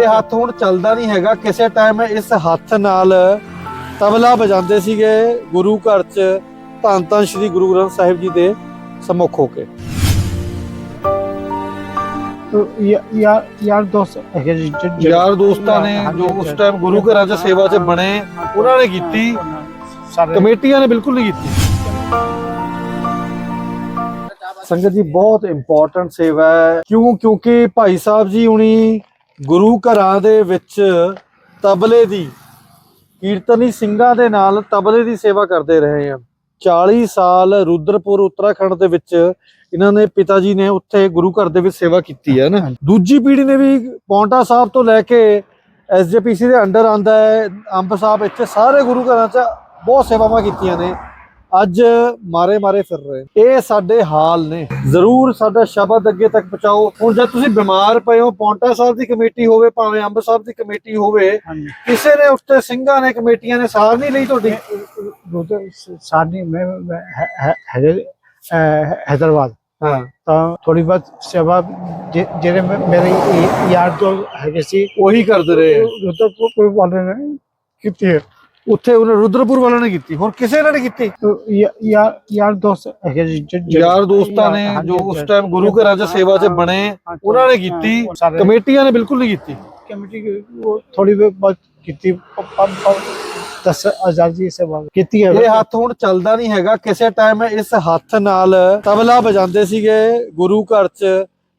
ਇਹ ਹੱਥ ਹੁਣ ਚੱਲਦਾ ਨਹੀਂ ਹੈਗਾ। ਕਿਸੇ ਟਾਈਮ ਇਸ ਹੱਥ ਨਾਲ ਤਬਲਾ ਵਜਾਉਂਦੇ ਸੀਗੇ ਗੁਰੂ ਘਰ 'ਚ ਧੰਨ ਧੰਨ ਸ੍ਰੀ ਗੁਰੂ ਗ੍ਰੰਥ ਸਾਹਿਬ ਜੀ ਦੇ ਸਮੁਖ ਹੋ ਕੇ। ਯਾਰ ਦੋਸਤਾਂ ਨੇ ਜੋ ਉਸ ਟਾਈਮ ਗੁਰੂ ਘਰਾਂ 'ਚ ਸੇਵਾ 'ਚ ਬਣੇ ਉਹਨਾਂ ਨੇ ਕੀਤੀ। ਕਮੇਟੀਆਂ ਨੇ ਬਿਲਕੁਲ ਨਹੀਂ ਕੀਤੀ। ਸੰਗਤ ਜੀ ਬਹੁਤ ਇੰਪੋਰਟੈਂਟ ਸੇਵਾ ਹੈ। ਕਿਉਂ? ਕਿਉਂਕਿ ਭਾਈ ਸਾਹਿਬ ਜੀ ਹੁਣੀ ਗੁਰੂ ਘਰਾਂ ਦੇ ਵਿੱਚ ਤਬਲੇ ਦੀ ਕੀਰਤਨੀ ਸਿੰਘਾਂ ਦੇ ਨਾਲ ਤਬਲੇ ਦੀ ਸੇਵਾ ਕਰਦੇ ਰਹੇ ਆ 40 ਸਾਲ ਰੁਦਰਪੁਰ ਉੱਤਰਾਖੰਡ ਦੇ ਵਿੱਚ ਇਹਨਾਂ ਨੇ ਪਿਤਾ ਜੀ ਨੇ ਉੱਥੇ ਗੁਰੂ ਘਰ ਦੇ ਵਿੱਚ ਸੇਵਾ ਕੀਤੀ ਹੈ ਨਾ। ਦੂਜੀ ਪੀੜ੍ਹੀ ਨੇ ਵੀ ਪੌਂਟਾ ਸਾਹਿਬ ਤੋਂ ਲੈ ਕੇ ਐਸਜੀਪੀਸੀ ਦੇ ਅੰਡਰ ਆਂਦਾ ਹੈ ਅੰਬ ਸਾਹਿਬ ਇੱਥੇ ਸਾਰੇ ਗੁਰੂ ਘਰਾਂ 'ਚ ਬਹੁਤ ਸੇਵਾਵਾਂ ਕੀਤੀਆਂ ਨੇ। ਅੱਜ ਮਾਰੇ ਮਾਰੇ ਫਿਰ ਰਹੇ। ਇਹ ਸਾਡੇ ਹਾਲ ਨੇ। ਜ਼ਰੂਰ ਸਾਡਾ ਸ਼ਬਦ ਅੱਗੇ ਤੱਕ ਪਹੁੰਚਾਓ। ਹੁਣ ਜਦ ਤੁਸੀਂ ਬਿਮਾਰ ਪਏ ਹੋ ਪੌਂਟਾ ਸਾਹਿਬ ਦੀ ਕਮੇਟੀ ਹੋਵੇ ਭਾਵੇਂ ਅੰਬ ਸਾਹਿਬ ਦੀ ਕਮੇਟੀ ਹੋਵੇ ਕਿਸੇ ਨੇ ਉੱਤੇ ਸਿੰਘਾਂ ਨੇ ਕਮੇਟੀਆਂ ਨੇ ਸਾਰ ਨਹੀਂ ਲਈ ਤੁਹਾਡੀ? ਸਾਡੀ ਮੈਂ ਹੈਦਰਾਬਾਦ। ਹਾਂ। ਤਾਂ ਥੋੜੀ ਬਹੁਤ ਸੇਵਾ ਜਿਹੜੇ ਮੇਰੇ ਯਾਰ ਦੋ ਹੈਗੇ ਸੀ ਉਹੀ ਕਰਦੇ ਰਹੇ। ਨੇ ਕੀਤੀ। ਉੱਥੇ ਉਹਨੇ ਰੁਦਰਪੁਰ ਵਾਲਿਆਂ ਨੇ ਕੀਤੀ ਹੋਰ ਕਿਸੇ ਨੇ ਨਹੀਂ ਕੀਤੀ? ਤੋ ਯਾ- ਯਾ- ਯਾਰ ਦੋਸਤ ਹੈਗੇ ਯਾਰ ਦੋਸਤਾਂ ਨੇ ਜੋ ਉਸ ਟਾਈਮ ਗੁਰੂ ਘਰਾਂ 'ਚ ਸੇਵਾ 'ਚ ਬਣੇ ਉਹਨਾਂ ਨੇ ਕੀਤੀ ਕਮੇਟੀਆਂ ਨੇ ਬਿਲਕੁਲ ਨਹੀਂ ਕੀਤੀ। ਕਮੇਟੀ ਉਹ ਥੋੜੀ ਬਹੁਤ ਕੀਤੀ ਦਸ ਹਜ਼ਾਰ ਦੀ ਸੇਵਾ ਕੀਤੀ ਹੈ। ਇਹ ਹੱਥ ਹੁਣ ਚੱਲਦਾ ਨਹੀਂ ਹੈਗਾ ਕਿਸੇ ਟਾਈਮ ਇਸ ਹੱਥ ਨਾਲ ਤਬਲਾ ਵਜਾਉਂਦੇ ਸੀਗੇ ਗੁਰੂ ਘਰ 'ਚ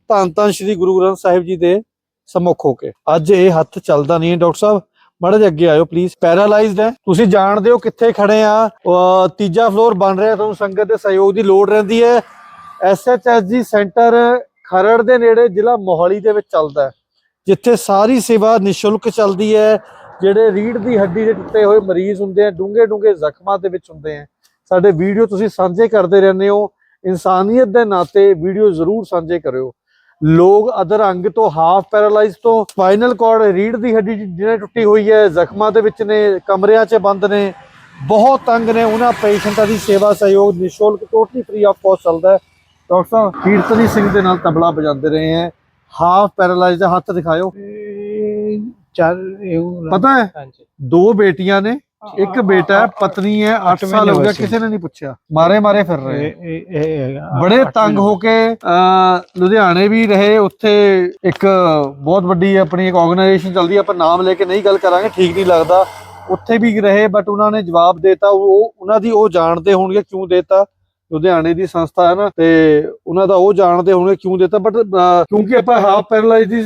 ਧੰਨ ਧੰਨ ਸ੍ਰੀ ਗੁਰੂ ਗ੍ਰੰਥ ਸਾਹਿਬ ਜੀ ਦੇ ਸਮੁਖ ਹੋ ਕੇ। ਅੱਜ ਇਹ ਹੱਥ ਚੱਲਦਾ ਨਹੀਂ ਹੈ ਡਾਕਟਰ ਸਾਹਿਬ। ਮਾੜੇ ਜਿਹੇ ਅੱਗੇ ਆਇਓ ਪਲੀਜ਼ ਪੈਰਾਲਾਈਜ਼ਡ ਹੈ। ਤੁਸੀਂ ਜਾਣਦੇ ਹੋ ਕਿੱਥੇ ਖੜੇ ਆ। ਤੀਜਾ ਫਲੋਰ ਬਣ ਰਿਹਾ ਤੁਹਾਨੂੰ ਸੰਗਤ ਦੇ ਸਹਿਯੋਗ ਦੀ ਲੋੜ ਰਹਿੰਦੀ ਹੈ। ਐਸਐਚਐਸਜੀ ਸੈਂਟਰ ਖਰੜ ਦੇ ਨੇੜੇ ਜ਼ਿਲ੍ਹਾ ਮੋਹਾਲੀ ਦੇ ਵਿੱਚ ਚੱਲਦਾ ਹੈ, ਜਿੱਥੇ ਸਾਰੀ ਸੇਵਾ ਨਿਸ਼ੁਲਕ ਚੱਲਦੀ ਹੈ। ਜਿਹੜੇ ਰੀੜ ਦੀ ਹੱਡੀ ਦੇ ਟੁੱਟੇ ਹੋਏ ਮਰੀਜ਼ ਹੁੰਦੇ ਆ ਡੂੰਘੇ ਡੂੰਘੇ ਜ਼ਖਮਾਂ ਦੇ ਵਿੱਚ ਹੁੰਦੇ ਆ। ਸਾਡੇ ਵੀਡੀਓ ਤੁਸੀਂ ਸਾਂਝੇ ਕਰਦੇ ਰਹਿੰਦੇ ਹੋ। ਇਨਸਾਨੀਅਤ ਦੇ ਨਾਤੇ ਵੀਡੀਓ ਜ਼ਰੂਰ ਸਾਂਝੇ ਕਰਿਓ। ਲੋਕ ਅਦਰ ਅੰਗ ਤੋਂ ਹਾਫ ਪੈਰਾਲਾਈਜ਼ ਤੋਂ ਸਪਾਈਨਲ ਕਾਰਡ ਰੀੜ ਦੀ ਹੱਡੀ ਜਿਹਨੇ ਟੁੱਟੀ ਹੋਈ ਹੈ ਜ਼ਖਮਾਂ ਦੇ ਵਿੱਚ ਨੇ ਕਮਰਿਆਂ 'ਚ ਬੰਦ ਨੇ ਬਹੁਤ ਤੰਗ ਨੇ ਉਹਨਾਂ ਪੇਸ਼ੈਂਟਾਂ ਦੀ ਸੇਵਾ ਸਹਿਯੋਗ ਨਿਸ਼ੁਲਕ ਟੋਟਲੀ ਫ੍ਰੀ ਆਫ ਕਾਸਟ ਚੱਲਦਾ ਹੈ। ਡਾਕਟਰ ਸਾਹਿਬ ਕੀਰਤਨੀ ਸਿੰਘ ਦੇ ਨਾਲ ਤਬਲਾ ਵਜਾਉਂਦੇ ਰਹੇ ਹੈ। ਹਾਫ ਪੈਰਾਲਾਈਜ਼ ਦਾ ਹੱਥ ਦਿਖਾਇਓ। ਚਾਰ ਇਹ ਪਤਾ ਹੈ? ਹਾਂਜੀ। ਦੋ ਬੇਟੀਆਂ ਨੇ ਇੱਕ ਬੇਟਾ ਹੈ ਪਤਨੀ ਹੈ 8 ਸਾਲ ਹੋ ਗਿਆ ਕਿਸੇ ਨੇ ਨਹੀਂ ਪੁੱਛਿਆ। ਮਾਰੇ ਮਾਰੇ ਫਿਰ ਰਹੇ। ਬੜੇ ਤੰਗ ਹੋ ਕੇ ਲੁਧਿਆਣੇ ਵੀ ਰਹੇ ਉੱਥੇ ਇੱਕ ਬਹੁਤ ਵੱਡੀ ਆਪਣੀ ਇੱਕ ਆਰਗੇਨਾਈਜੇਸ਼ਨ ਚੱਲਦੀ ਆਪਾਂ ਨਾਮ ਲੈ ਕੇ ਨਹੀਂ ਗੱਲ ਕਰਾਂਗੇ ਠੀਕ ਨਹੀਂ ਲੱਗਦਾ। ਉੱਥੇ ਵੀ ਰਹੇ ਬਟ ਉਹਨਾਂ ਨੇ ਜਵਾਬ ਦੇਤਾ ਉਹ ਉਹਨਾਂ ਦੀ ਉਹ ਜਾਣਦੇ ਹੋਣਗੇ ਕਿਉਂ ਦੇਤਾ। ਲੁਧਿਆਣੇ ਦੀ ਸੰਸਥਾ ਹੈ ਨਾ ਤੇ ਉਹਨਾਂ ਦਾ ਉਹ ਜਾਣਦੇ ਹੋਣਗੇ ਕਿਉਂ ਦੇਤਾ ਬਟ ਕਿਉਂਕਿ ਆਪਾਂ ਹਾਫ ਪੈਰਾਲਾਈਜ਼ ਦੀ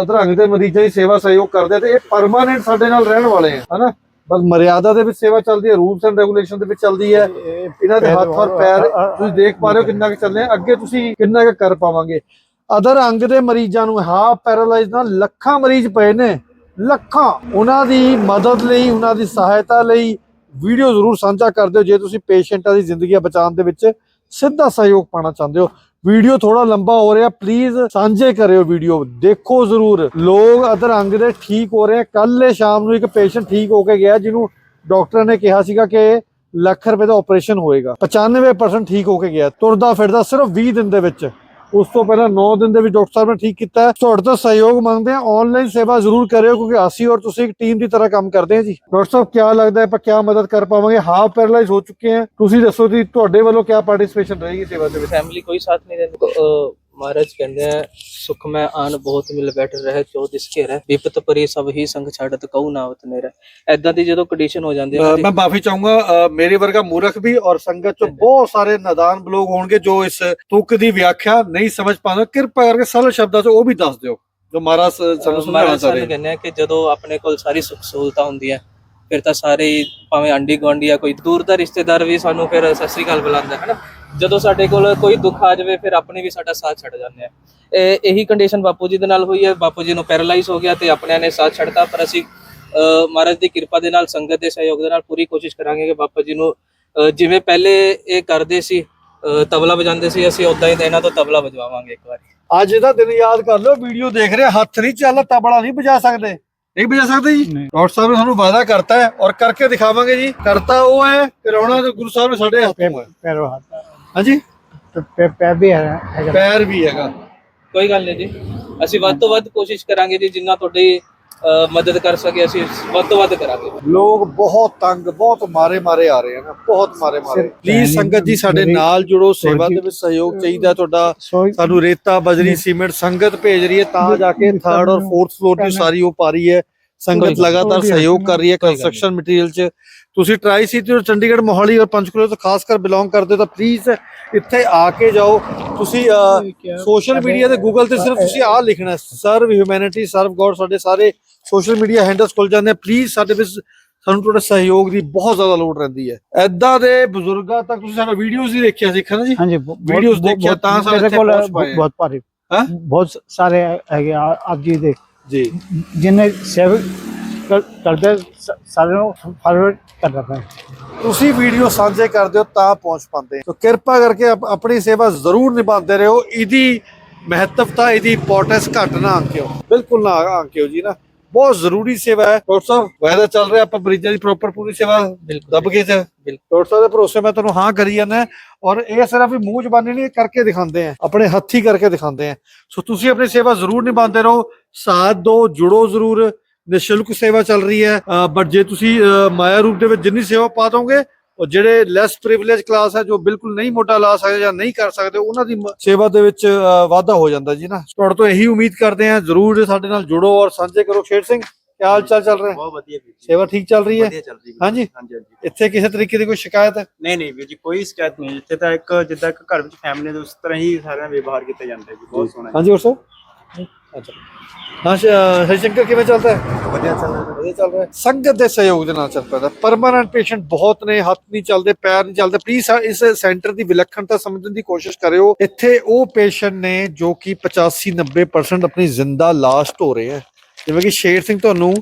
ਅਧਰੰਗ ਦੇ ਮਰੀਜ਼ਾਂ ਦੀ ਸੇਵਾ ਸਹਿਯੋਗ ਕਰਦੇ ਤੇ ਇਹ ਪਰਮਾਨੈਂਟ ਸਾਡੇ ਨਾਲ ਰਹਿਣ ਵਾਲੇ ਆ ਹਨਾ? ਬਸ ਮਰਿਆਦਾ ਦੇ ਵਿੱਚ ਸੇਵਾ ਚੱਲਦੀ ਹੈ ਰੂਲਸ ਐਂਡ ਰੈਗੂਲੇਸ਼ਨ ਦੇ ਵਿੱਚ ਚੱਲਦੀ ਹੈ। ਇਹ ਇਹਨਾਂ ਦੇ ਹੱਥ ਔਰ ਪੈਰ ਤੁਸੀਂ ਦੇਖ ਪਾ ਰਹੇ ਹੋ ਕਿੰਨਾ ਕੁ ਚੱਲੇ ਆ। ਅੱਗੇ ਤੁਸੀਂ ਕਿੰਨਾ ਕੁ ਕਰ ਪਾਵਾਂਗੇ। ਅਦਰ ਅੰਗ ਦੇ ਮਰੀਜ਼ਾਂ ਨੂੰ ਹਾਫ ਪੈਰਾਲਾਈਜ਼ ਨਾਲ ਲੱਖਾਂ ਮਰੀਜ਼ ਪਏ ਨੇ। ਲੱਖਾਂ। ਉਹਨਾਂ ਦੀ ਮਦਦ ਲਈ ਉਹਨਾਂ ਦੀ ਸਹਾਇਤਾ ਲਈ ਵੀਡੀਓ ਜ਼ਰੂਰ ਸਾਂਝਾ ਕਰ ਦਿਓ। ਜੇ ਤੁਸੀਂ ਪੇਸ਼ੈਂਟਾਂ ਦੀ ਜ਼ਿੰਦਗੀਆਂ ਬਚਾਉਣ ਦੇ ਵਿੱਚ ਸਿੱਧਾ ਸਹਿਯੋਗ ਪਾਣਾ ਚਾਹੁੰਦੇ ਹੋ। ਵੀਡੀਓ ਥੋੜਾ ਲੰਬਾ ਹੋ ਰਿਹਾ ਪਲੀਜ਼ ਸਾਂਝੇ ਕਰਿਓ ਵੀਡੀਓ, ਦੇਖੋ ਜ਼ਰੂਰ। ਲੋਕ ਅਦਰ ਅੰਗ ਦੇ ਠੀਕ ਹੋ ਰਹੇ ਆ। ਕੱਲ੍ਹ ਸ਼ਾਮ ਨੂੰ ਇੱਕ ਪੇਸ਼ੈਂਟ ਠੀਕ ਹੋ ਕੇ ਗਿਆ, ਜਿਹਨੂੰ ਡਾਕਟਰ ਨੇ ਕਿਹਾ ਸੀਗਾ ਕਿ ਲੱਖ ਰੁਪਏ ਦਾ ਆਪਰੇਸ਼ਨ ਹੋਏਗਾ। 95% ਠੀਕ ਹੋ ਕੇ ਗਿਆ। ਤੁਰਦਾ ਫਿਰਦਾ ਸਿਰਫ 20 ਦਿਨ ਦੇ ਵਿੱਚ। ਉਸ ਤੋਂ ਪਹਿਲਾਂ 9 ਦਿਨ ਦੇ ਵਿੱਚ ਡਾਕਟਰ ਸਾਹਿਬ ਨੇ ਠੀਕ ਕੀਤਾ ਤੁਹਾਡੇ ਤੋਂ ਸਹਿਯੋਗ ਮੰਗਦੇ ਆ ਆਨਲਾਈਨ ਸੇਵਾ ਜ਼ਰੂਰ ਕਰਿਓ ਕਿਉਂਕਿ ਅਸੀਂ ਔਰ ਤੁਸੀਂ ਇੱਕ ਟੀਮ ਦੀ ਤਰ੍ਹਾਂ ਕੰਮ ਕਰਦੇ ਆ ਜੀ। ਡਾਕਟਰ ਸਾਹਿਬ ਕੀ ਲੱਗਦਾ ਹੈ ਆਪਾਂ ਕੀ ਮਦਦ ਕਰ ਪਾਵਾਂਗੇ? ਹਾਫ ਪੈਰਾਲਾਈਜ਼ ਹੋ ਚੁੱਕੇ ਆ ਤੁਸੀਂ ਦੱਸੋ ਜੀ, ਤੁਹਾਡੇ ਵੱਲੋਂ ਕੀ ਪਾਰਟਿਸਿਪੇਸ਼ਨ ਰਹੇਗੀ ਸੇਵਾ ਦੇ ਵਿੱਚ? ਫੈਮਿਲੀ ਕੋਈ ਸਾਥ ਨਹੀਂ ਦਿੰਦੀ ਮਹਾਰਾਜ ਕਹਿੰਦੇ ਆ ਸੁਖ ਮੈਂ ਆਨ ਬਹੁਤ ਮਿਲ ਬੈਠ ਰਹਿ ਚੋ ਦਿਸ ਘੇਰੈ। ਵਿਪਤ ਪਰੀ ਸਭ ਹੀ ਸੰਗ ਛੱਡਤ ਕਉ ਨਾਵਤ ਨੇਰਾ। ਐਦਾਂ ਦੀ ਜਦੋਂ ਕੰਡੀਸ਼ਨ ਹੋ ਜਾਂਦੀ ਹੈ ਮੈਂ ਮਾਫੀ ਚਾਹੂੰਗਾ ਮੇਰੇ ਵਰਗਾ ਮੂਰਖ ਵੀ ਔਰ ਸੰਗਤ ਚੋਂ ਬਹੁਤ ਸਾਰੇ ਨਦਾਨ ਲੋਕ ਹੋਣਗੇ ਜੋ ਇਸ ਤੁਕ ਦੀ ਵਿਆਖਿਆ ਨਹੀਂ ਸਮਝ ਪਾਉਂਦੇ। ਕਿਰਪਾ ਕਰਕੇ ਸਰਲ ਸ਼ਬਦਾਂ 'ਚ ਉਹ ਵੀ ਦੱਸ ਦਿਓ ਜੋ ਮਹਾਰਾਜ ਸਾਨੂੰ ਸਮਝਾਉਣਾ ਚਾਹ। ਰਹੇ ਕਹਿੰਦੇ ਆ ਕਿ ਜਦੋਂ ਆਪਣੇ ਕੋਲ ਸਾਰੀ ਸੁੱਖ ਸਹੂਲਤਾਂ ਹੁੰਦੀਆਂ ਫਿਰ ਤਾਂ ਸਾਰੇ ਭਾਵੇਂ ਆਂਡੀ ਗੁਆਂਢੀ ਆ ਕੋਈ ਦੂਰ ਦਾ ਰਿਸ਼ਤੇਦਾਰ ਵੀ ਸਾਨੂੰ ਫਿਰ ਸਤਿ ਸ੍ਰੀ ਅਕਾਲ ਬੁਲਾਉਂਦਾ ਹੈ ਨਾ ਜਦੋਂ ਸਾਡੇ ਕੋਲ ਕੋਈ ਦੁੱਖ ਆ ਜਾਵੇ ਫਿਰ ਆਪਣੇ ਵੀ ਸਾਡਾ ਸਾਥ ਛੱਡ ਜਾਂਦੇ ਆ। ਇਹ ਇਹੀ ਕੰਡੀਸ਼ਨ ਬਾਪੂ ਜੀ ਦੇ ਨਾਲ ਹੋਈ ਹੈ। ਬਾਪੂ ਜੀ ਨੂੰ ਪੈਰਾਲਾਈਜ਼ ਹੋ ਗਿਆ ਤੇ ਆਪਣਿਆਂ ਨੇ ਸਾਥ ਛੱਡਤਾ। ਪਰ ਅਸੀਂ ਮਹਾਰਾਜ ਦੀ ਕਿਰਪਾ ਦੇ ਨਾਲ ਸੰਗਤ ਦੇ ਸਹਿਯੋਗ ਦੇ ਨਾਲ ਪੂਰੀ ਕੋਸ਼ਿਸ਼ ਕਰਾਂਗੇ ਕਿ ਬਾਪੂ ਜੀ ਨੂੰ ਜਿਵੇਂ ਪਹਿਲੇ ਇਹ ਕਰਦੇ ਸੀ ਤਬਲਾ ਵਜਾਉਂਦੇ ਸੀ ਅਸੀਂ ਉਦਾਂ ਹੀ ਇਹਨਾਂ ਤੋਂ ਤਬਲਾ ਵਜਵਾਵਾਂਗੇ ਇੱਕ ਵਾਰੀ। ਅੱਜ ਦਾ ਦਿਨ ਯਾਦ ਕਰ ਲਓ ਵੀਡੀਓ ਦੇਖ ਰਹੇ ਹੱਥ ਨਹੀਂ ਚੱਲ ਤਬਲਾ ਨਹੀਂ ਵਜਾ ਸਕਦੇ। ਨਹੀਂ ਵਜਾ ਸਕਦੇ ਜੀ। ਡਾਕਟਰ ਸਾਹਿਬ ਨੇ ਸਾਨੂੰ ਵਾਅਦਾ ਕਰਤਾ ਹੈ ਔਰ ਕਰਕੇ ਦਿਖਾਵਾਂਗੇ ਜੀ। ਕਰਤਾ ਉਹ ਹੈ ਕਰਾਉਣਾ ਤੇ ਗੁਰੂ ਸਾਹਿਬ ਨੇ ਸਾਡੇ ਹੱਥੋਂ ਹੈ। ਪੈਰ ਹੱਥ ਹਾਂਜੀ? ਤੇ ਪੈ- ਪੈਰ ਵੀ ਹੈ ਹੈਗਾ। ਪੈਰ ਵੀ ਹੈਗਾ। ਕੋਈ ਗੱਲ ਨਹੀਂ ਜੀ। ਅਸੀਂ ਵੱਧ ਤੋਂ ਵੱਧ ਕੋਸ਼ਿਸ਼ ਕਰਾਂਗੇ ਜੀ ਜਿੰਨਾ ਤੁਹਾਡੀ ਮਦਦ ਕਰ ਸਕੇ ਅਸੀਂ ਵੱਧ ਤੋਂ ਵੱਧ ਕਰਾਂਗੇ। ਲੋਕ ਬਹੁਤ ਤੰਗ ਬਹੁਤ ਮਾਰੇ ਮਾਰੇ ਆ ਰਹੇ ਹਨ ਬਹੁਤ ਮਾਰੇ ਮਾਰੇ। ਪਲੀਜ਼ ਸੰਗਤ ਜੀ ਸਾਡੇ ਨਾਲ ਜੁੜੋ ਸੇਵਾ ਦੇ ਵਿੱਚ ਸਹਿਯੋਗ ਚਾਹੀਦਾ ਤੁਹਾਡਾ। ਸਾਨੂੰ ਰੇਤਾ ਬਜਰੀ ਸੀਮੈਂਟ ਸੰਗਤ ਭੇਜ ਰਹੀ ਹੈ ਤਾਂ ਜਾ ਕੇ ਥਰਡ ਔਰ ਫੋਰਥ ਫਲੋਰ ਦੀ ਸਾਰੀ ਉਹ ਪਾ ਰਹੀ ਹੈ। ਸੰਗਤ ਲਗਾਤਾਰ ਸਹਿਯੋਗ ਕਰ ਰਹੀ ਹੈ ਕੰਸਟਰਕਸ਼ਨ ਮਟੀਰੀਅਲ 'ਚ। ਤੁਸੀਂ ਟਰਾਈ ਸਿਟੀ ਔਰ ਚੰਡੀਗੜ੍ਹ ਮੋਹਾਲੀ ਔਰ ਪੰਚਕੂਲਾ ਤੋਂ ਖਾਸ ਕਰ ਬਿਲੋਂਗ ਕਰਦੇ ਹੋ ਤਾਂ ਪਲੀਜ਼ ਇੱਥੇ ਆ ਕੇ ਜਾਓ। ਤੁਸੀਂ ਸੋਸ਼ਲ ਮੀਡੀਆ ਤੇ ਗੂਗਲ ਤੇ ਸਿਰਫ ਤੁਸੀਂ ਆਹ ਲਿਖਣਾ ਸਰਵ ਹਿਊਮੈਨਿਟੀ ਸਰਵ ਗੋਡ ਸਾਡੇ ਸਾਰੇ ਸੋਸ਼ਲ ਮੀਡੀਆ ਹੈਂਡਲਸ ਖੁੱਲ ਜਾਂਦੇ ਆ। ਪਲੀਜ਼ ਸਾਡੇ ਵਿੱਚ ਸਾਨੂੰ ਤੁਹਾਡੇ ਸਹਿਯੋਗ ਦੀ ਬਹੁਤ ਜ਼ਿਆਦਾ ਲੋੜ ਰਹਿੰਦੀ ਹੈ। ਐਦਾਂ ਦੇ ਬਜ਼ੁਰਗਾਂ ਤੱਕ ਤੁਸੀਂ ਸਾਡਾ ਵੀਡੀਓਜ਼ ਹੀ ਦੇਖਿਆ ਸਿੱਖਿਆ ਨਾ ਜੀ ਹਾਂਜੀ ਬਹੁਤ- ਦੇਖਿਆ ਤਾਂ ਕੋਲ ਪਾਏ। ਬਹੁਤ ਭਾਰੀ। ਹੈਂ? ਬਹੁਤ ਸਾਰੇ ਹੈਗੇ ਆ- ਆਪ ਜੀ ਦੇ ਜੀ। ਜਿੰਨੇ ਸੇਵ ਕਰ- ਕਰਦੇ ਸ- ਸਾਰਿਆਂ ਨੂੰ ਫਾਰਵਰਡ ਕਰਨਾ ਹੈ ਤੁਸੀਂ ਵੀਡੀਓ ਸਾਂਝੇ ਕਰਦੇ ਹੋ ਤਾਂ ਪਹੁੰਚ ਪਾਉਂਦੇ ਹੋ। ਤਾਂ ਕਿਰਪਾ ਕਰਕੇ ਆਪ- ਆਪਣੀ ਸੇਵਾ ਜ਼ਰੂਰ ਨਿਭਾਉਂਦੇ ਰਹੋ। ਇਹਦੀ ਮਹੱਤਵਤਾ ਇਹਦੀ ਇੰਪੋਰਟੈਂਸ ਘੱਟ ਨਾ ਆਂਕਿਓ। ਬਿਲਕੁਲ ਨਾ ਆਂਕਿਓ ਜੀ ਨਾ। ਬਹੁਤ ਜ਼ਰੂਰੀ ਸੇਵਾ ਹੈ। ਡਾਕਟਰ ਸਾਹਿਬ ਵਾਇਦਾ ਚੱਲ ਰਿਹਾ ਆਪਾਂ ਮਰੀਜ਼ਾਂ ਦੀ ਪ੍ਰੋਪਰ ਪੂਰੀ ਸੇਵਾ ਬਿਲਕੁਲ ਦੱਬ ਕੇ ਚ ਡਾਕਟਰ ਸਾਹਿਬ ਦੇ ਭਰੋਸੇ ਮੈਂ ਤੁਹਾਨੂੰ ਹਾਂ ਕਰੀ ਜਾਂਦਾ ਔਰ ਇਹ ਸਿਰਫ ਵੀ ਮੂੰਹ ਜ਼ਬਾਨੀ ਨਹੀਂ ਇਹ ਕਰਕੇ ਦਿਖਾਉਂਦੇ ਆ। ਆਪਣੇ ਹੱਥੀ ਕਰਕੇ ਦਿਖਾਉਂਦੇ ਆ। ਸੋ ਤੁਸੀਂ ਆਪਣੀ ਸੇਵਾ ਜ਼ਰੂਰ ਨਿਭਾਉਂਦੇ ਰਹੋ। ਸਾਥ ਦਿਓ ਜੁੜੋ ਜ਼ਰੂਰ। ਨਿਸ਼ੁਲਕ ਸੇਵਾ ਚੱਲ ਰਹੀ ਹੈ। ਬਟ ਜੇ ਤੁਸੀਂ ਮਾਇਆ ਰੂਪ ਦੇ ਵਿੱਚ ਜਿੰਨੀ ਸੇਵਾ ਪਾ ਦੋਗੇ ਉਹ ਜਿਹੜੇ ਲੈਸ ਪ੍ਰਿਵਿਲੇਜ ਕਲਾਸ ਹੈ ਜੋ ਬਿਲਕੁਲ ਨਹੀਂ ਮੋਟਾ ਲਾ ਸਕਦੇ ਜਾਂ ਨਹੀਂ ਕਰ ਸਕਦੇ ਉਹਨਾਂ ਦੀ ਸੇਵਾ ਦੇ ਵਿੱਚ ਵਾਧਾ ਹੋ ਜਾਂਦਾ ਜੀ ਨਾ। ਤੁਹਾਡੇ ਤੋਂ ਇਹੀ ਉਮੀਦ ਕਰਦੇ ਹਾਂ ਜ਼ਰੂਰ ਸਾਡੇ ਨਾਲ ਜੁੜੋ ਔਰ ਸਾਂਝੇ ਕਰੋ। ਸ਼ੇਰ ਸਿੰਘ ਕੀ ਹਾਲ ਚਾਲ ਚੱਲ ਰਿਹਾ? ਬਹੁਤ ਵਧੀਆ ਵੀਰ ਜੀ। ਸੇਵਾ ਠੀਕ ਚੱਲ ਰਹੀ ਹੈ? ਵਧੀਆ ਚੱਲ ਰਹੀ ਵੀਰ ਹਾਂਜੀ? ਹਾਂਜੀ ਹਾਂਜੀ। ਇੱਥੇ ਕਿਸੇ ਤਰੀਕੇ ਦੀ ਕੋਈ ਸ਼ਿਕਾਇਤ? ਹੈ ਨਹੀਂ ਨਹੀਂ ਵੀਰ ਜੀ ਕੋਈ ਸ਼ਿਕਾਇਤ ਨਹੀਂ। ਇੱਥੇ ਤਾਂ ਇੱਕ ਜਿੱਦਾਂ ਇੱਕ ਘਰ ਵਿੱਚ ਫੈਮਿਲੀ ਦੇ ਉਸ ਤਰ੍ਹਾਂ ਹੀ ਸਾਰਿਆਂ ਵਿਵਹਾਰ ਕੀਤਾ ਜਾਂਦਾ ਹੈ ਜੀ। ਬਹੁਤ ਸੋਹਣਾ ਹਾਂਜੀ ਹੋਰ ਸਰ ਅੱਛਾ। ਹਾਂ ਸ਼- ਸ਼ੰਕਰ ਕਿਵੇਂ ਚੱਲਦਾ ਹੈ? ਵਧੀਆ ਚੱਲ ਰਿਹਾ। ਵਧੀਆ ਚੱਲ ਰਿਹਾ। ਸੰਗਤ ਦੇ ਸਹਿਯੋਗ ਦੇ ਨਾਲ ਚੱਲ ਪੈਂਦਾ। ਪਰਮਾਨੈਂਟ ਪੇਸ਼ੈਂਟ ਬਹੁਤ ਨੇ ਹੱਥ ਨਹੀਂ ਚੱਲਦੇ ਪੈਰ ਨਹੀਂ ਚੱਲਦੇ। ਪਲੀਜ਼ ਇਸ ਸੈਂਟਰ ਦੀ ਵਿਲੱਖਣਤਾ ਸਮਝਣ ਦੀ ਕੋਸ਼ਿਸ਼ ਕਰਿਓ। ਇੱਥੇ ਉਹ ਪੇਸ਼ੈਂਟ ਨੇ ਜੋ ਕਿ 85 90% ਆਪਣੀ ਜ਼ਿੰਦਾ ਲਾਸਟ ਹੋ ਰਹੇ ਹੈ। ਜਿਵੇਂ ਕਿ ਸ਼ੇਰ ਸਿੰਘ ਤੁਹਾਨੂੰ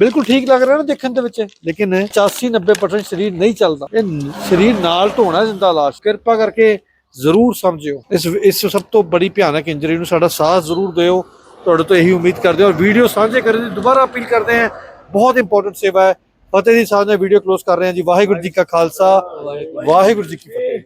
ਬਿਲਕੁਲ ਠੀਕ ਲੱਗ ਰਿਹਾ ਨਾ ਦੇਖਣ ਦੇ ਵਿੱਚ। ਲੇਕਿਨ 85 90% ਸਰੀਰ ਨਹੀਂ ਚੱਲਦਾ। ਇਹ ਸਰੀਰ ਨਾਲ ਢੋਣਾ ਜ਼ਿੰਦਾ ਲਾਸ਼ ਕਿਰਪਾ ਕਰਕੇ ਜ਼ਰੂਰ ਸਮਝਿਓ। ਇਸ ਇਸ ਸਭ ਤੋਂ ਬੜੀ ਭਿਆਨਕ ਇੰਜਰੀ ਨੂੰ ਸਾਡਾ ਸਾਥ ਜ਼ਰੂਰ ਦਿਓ। ਤੁਹਾਡੇ ਤੋਂ ਇਹੀ ਉਮੀਦ ਕਰਦੇ ਹਾਂ ਔਰ ਵੀਡੀਓ ਸਾਂਝੇ ਕਰਨ ਦੀ ਦੁਬਾਰਾ ਅਪੀਲ ਕਰਦੇ ਹਾਂ। ਬਹੁਤ ਇੰਪੋਰਟੈਂਟ ਸੇਵਾ ਹੈ। ਫਤਿਹ ਦੀ ਸਾਂਝਾ ਵੀਡੀਓ ਕਲੋਜ਼ ਕਰ ਰਹੇ ਹਾਂ ਜੀ। ਵਾਹਿਗੁਰੂ ਜੀ ਕਾ ਖਾਲਸਾ। ਵਾਹਿਗੁਰੂ ਜੀ ਕੀ ਫਤਿਹ।